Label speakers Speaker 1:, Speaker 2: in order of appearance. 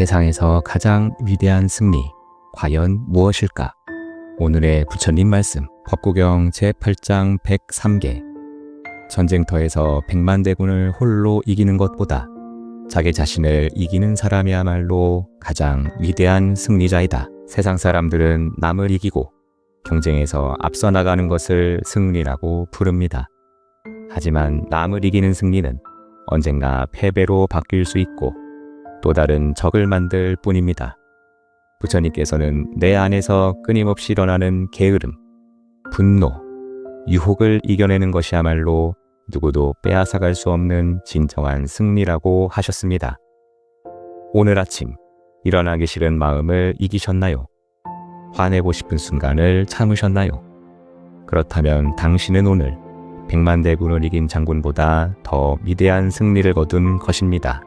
Speaker 1: 세상에서 가장 위대한 승리, 과연 무엇일까? 오늘의 부처님 말씀, 법구경 제8장 103개. 전쟁터에서 백만 대군을 홀로 이기는 것보다 자기 자신을 이기는 사람이야말로 가장 위대한 승리자이다. 세상 사람들은 남을 이기고 경쟁에서 앞서 나가는 것을 승리라고 부릅니다. 하지만 남을 이기는 승리는 언젠가 패배로 바뀔 수 있고 또 다른 적을 만들 뿐입니다. 부처님께서는 내 안에서 끊임없이 일어나는 게으름, 분노, 유혹을 이겨내는 것이야말로 누구도 빼앗아갈 수 없는 진정한 승리라고 하셨습니다. 오늘 아침 일어나기 싫은 마음을 이기셨나요? 화내고 싶은 순간을 참으셨나요? 그렇다면 당신은 오늘 백만 대군을 이긴 장군보다 더 위대한 승리를 거둔 것입니다.